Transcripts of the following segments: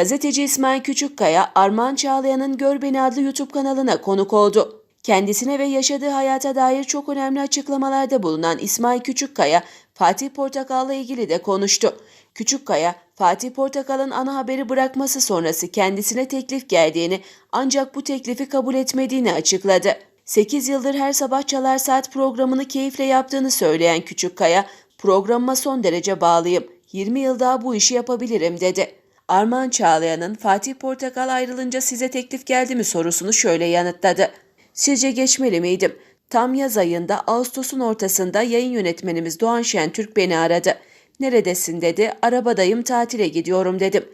Gazeteci İsmail Küçükkaya, Armağan Çağlayan'ın Gör Beni adlı YouTube kanalına konuk oldu. Kendisine ve yaşadığı hayata dair çok önemli açıklamalarda bulunan İsmail Küçükkaya, Fatih Portakal'la ilgili de konuştu. Küçükkaya, Fatih Portakal'ın ana haberi bırakması sonrası kendisine teklif geldiğini ancak bu teklifi kabul etmediğini açıkladı. 8 yıldır her sabah Çalar Saat programını keyifle yaptığını söyleyen Küçükkaya, programıma son derece bağlıyım. 20 yıl daha bu işi yapabilirim dedi. Armağan Çağlayan'ın Fatih Portakal ayrılınca size teklif geldi mi sorusunu şöyle yanıtladı. Sizce geçmeli miydim? Tam yaz ayında Ağustos'un ortasında yayın yönetmenimiz Doğan Şentürk beni aradı. Neredesin dedi. Arabadayım tatile gidiyorum dedim.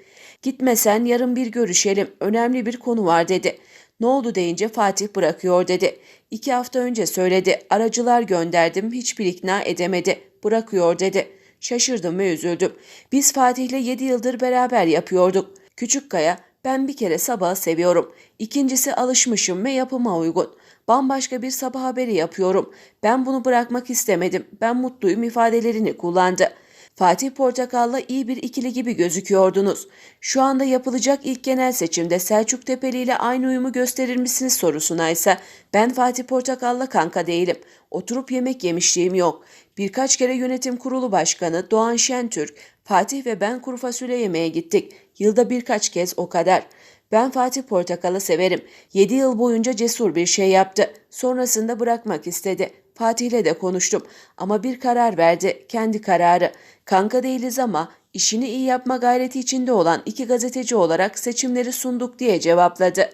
Gitmesen yarın bir görüşelim. Önemli bir konu var dedi. Ne oldu deyince Fatih bırakıyor dedi. İki hafta önce söyledi. Aracılar gönderdim. Hiçbir ikna edemedi. Bırakıyor dedi. Şaşırdım ve üzüldüm. Biz Fatih'le 7 yıldır beraber yapıyorduk. Küçükkaya ben bir kere sabahı seviyorum. İkincisi alışmışım ve yapıma uygun. Bambaşka bir sabah haberi yapıyorum. Ben bunu bırakmak istemedim. Ben mutluyum ifadelerini kullandı. Fatih Portakal'la iyi bir ikili gibi gözüküyordunuz. Şu anda yapılacak ilk genel seçimde Selçuk Tepeli ile aynı uyumu gösterir misiniz sorusuna ise ben Fatih Portakal'la kanka değilim. Oturup yemek yemişliğim yok. Birkaç kere yönetim kurulu başkanı Doğan Şentürk, Fatih ve ben kuru fasulye yemeye gittik. Yılda birkaç kez o kadar. Ben Fatih Portakal'ı severim. 7 yıl boyunca cesur bir şey yaptı. Sonrasında bırakmak istedi. Fatih'le de konuştum ama bir karar verdi, kendi kararı. Kanka değiliz ama işini iyi yapma gayreti içinde olan iki gazeteci olarak seçimleri sunduk diye cevapladı.